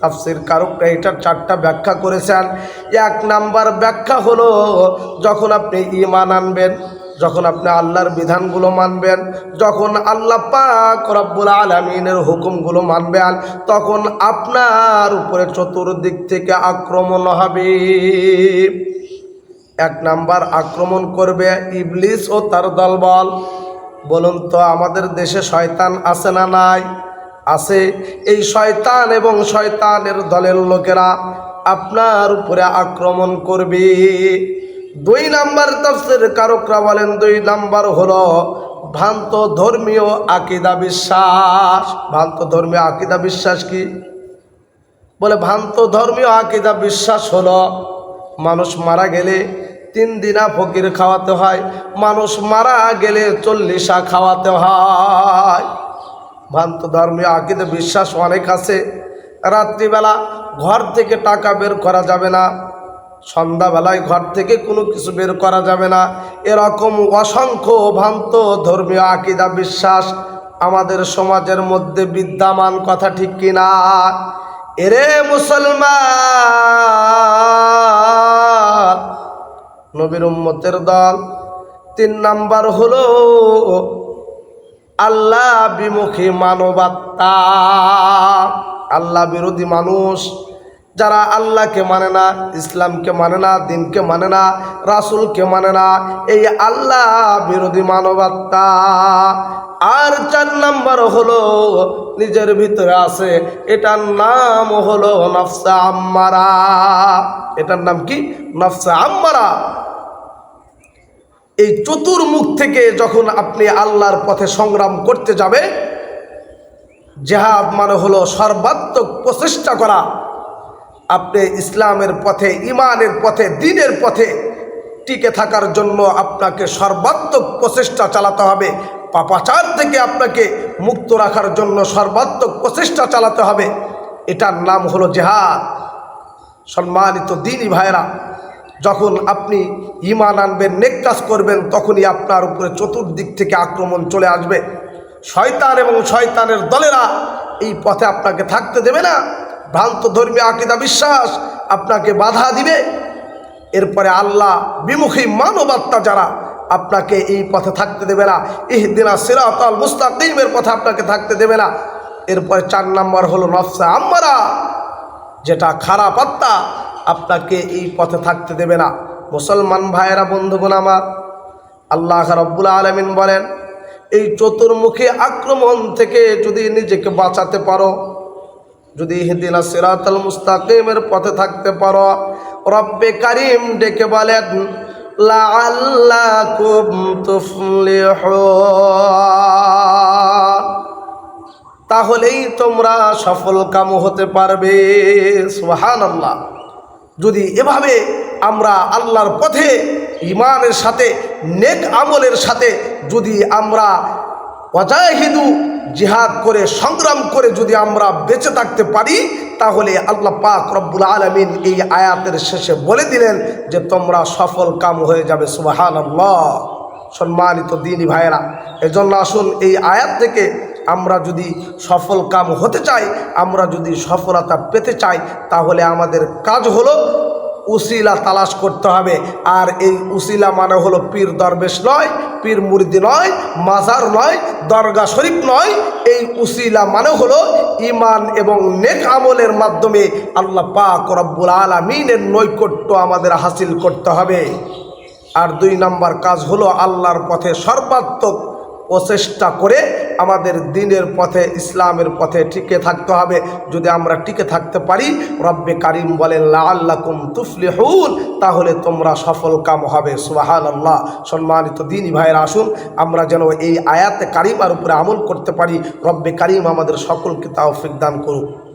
তাফসির কারকরা এটার চারটা ব্যাখ্যা করেছেন। এক নাম্বার ব্যাখ্যা হলো, যখন আপনি ইমান আনবেন, যখন আপনি আল্লাহর বিধানগুলো মানবেন, যখন আল্লাহ পাক রব্বুল আলমিনের হুকুমগুলো মানবেন, তখন আপনার উপরে চতুর্দিক থেকে আক্রমণ হবে। এক নাম্বার আক্রমণ করবে ইবলিস ও তার দলবল। বলুন তো, আমাদের দেশে শয়তান আছে না নাই? আছে। এই শয়তান এবং শয়তানের দলের লোকেরা আপনার উপরে আক্রমণ করবে। দুই নাম্বার তফসির কারকরা বলেন, দুই নাম্বার হলো ভ্রান্ত ধর্মীয় আকিদা বিশ্বাস। ভ্রান্ত ধর্মীয় আকিদা বিশ্বাস কি? বলে ভ্রান্ত ধর্মীয় আকিদা বিশ্বাস হলো মানুষ মারা গেলে তিন দিনা ফকির খাওয়াতে হয়, মানুষ মারা গেলে চল্লিশা খাওয়াতে হয়। ভ্রান্ত ধর্মীয় আকিদে বিশ্বাস অনেক আছে। রাত্রিবেলা ঘর থেকে টাকা বের করা যাবে না। সন্ধ্যাবেলায় ঘর থেকে কোনো কিছু বের করা যাবে না। এরকম অসংখ্য ভ্রান্ত ধর্মীয় আকিদা বিশ্বাস আমাদের সমাজের মধ্যে বিদ্যমান কথা ঠিক কিনা এরে মুসলমান! নবীর উম্মতের দল তিন নাম্বার হলো আল্লাহ বিমুখী মানবাত্মা। আল্লাহ বিরোধী মানুষ। যারা আল্লাহকে মানে না, ইসলামকে মানে না, দিনকে মানে না, রাসুলকে মানে না, এই আল্লাহ বিরোধী মানবাত্মা। আর চার নাম্বার হলো, নিজের ভিতরে আছে, এটার নাম হলো নফসা আম্মারা। এটার নাম কি? নফসা আম্মারা। এই চতুর্মুখ থেকে যখন আপনি আল্লাহর পথে সংগ্রাম করতে যাবে জেহাদ মানে হলো সর্বাত্মক প্রচেষ্টা করা। আপনি ইসলামের পথে ইমানের পথে, দিনের পথে টিকে থাকার জন্য আপনাকে সর্বাত্মক প্রচেষ্টা চালাতে হবে। পাপাচার থেকে আপনাকে মুক্ত রাখার জন্য সর্বাত্মক প্রচেষ্টা চালাতে হবে। এটার নাম হলো জেহাদ। সম্মানিত দিনই ভাইরা যখন আপনি ইমান আনবেন, নেক কাজ করবেন, তখনই আপনার উপরে চতুর্দিক থেকে আক্রমণ চলে আসবে। শয়তান এবং শয়তানের দলেরা এই পথে আপনাকে থাকতে দেবে না। ভ্রান্ত ধর্মীয় আকিদা বিশ্বাস আপনাকে বাধা দিবে। এরপরে আল্লাহ বিমুখী মানবাত্মা যারা আপনাকে এই পথে থাকতে দেবে না। ইহদিনা সিরাতাল মুস্তাকিমের পথে আপনাকে থাকতে দেবে না। এরপরে চার নম্বর হলো নফসা আম্মারা, যেটা খারাপ আত্মা আপনাকে এই পথে থাকতে দেবে না। মুসলমান ভাইয়েরা, বন্ধুগণ আমার, আল্লাহ রব্বুল আলমিন বলেন, এই চতুর্মুখী আক্রমণ থেকে যদি নিজেকে বাঁচাতে পারো, যদি হিদিনা সিরাতাল মুস্তাকিমের পথে থাকতে পারো, রব্বে কারিম ডেকে বলেন তাহলেই তোমরা সফল কাম হতে পারবে সুহান আল্লাহ যদি এভাবে আমরা আল্লাহর পথে ইমানের সাথে, নেক আমলের সাথে যদি আমরা অজাহিদু জিহাদ করে, সংগ্রাম করে যদি আমরা বেঁচে থাকতে পারি, তাহলে আল্লাহ পাক রব্বুল আলমিন এই আয়াতের শেষে বলে দিলেন যে তোমরা সফল কাম হয়ে যাবে সুবাহান সম্মানিত দিনী ভাইয়েরা, এজন্য আসুন এই আয়াত থেকে আমরা যদি সফল কাম হতে চাই, আমরা যদি সফলতা পেতে চাই, তাহলে আমাদের কাজ হলো উসিলা তালাশ করতে হবে। আর এই উসিলা মানে হলো পীর দরবেশ নয়, পীর মুরিদি নয়, মাজার নয়, দরগা শরীফ নয়। এই উসিলা মানে হলো ইমান এবং নেক আমলের মাধ্যমে আল্লাহ পাক রব্বুল আলমিনের নৈকট্য আমাদের হাসিল করতে হবে। আর দুই নম্বর কাজ হলো আল্লাহর পথে সর্বাত্মক প্রচেষ্টা করে আমাদের দিনের পথে, ইসলামের পথে টিকে থাকতে হবে। যদি আমরা টিকে থাকতে পারি, রব্বে কারিম বলেন লাল্লাকুম হুল তাহলে তোমরা সফল কাম হবে। সুবাহান আল্লাহ সম্মানিত দিনই ভাইয়ের, আসুন, আমরা যেন এই আয়াতে কারিমার উপরে আমল করতে পারি। রব্বে কারিম আমাদের সকলকে তাও দান করুক।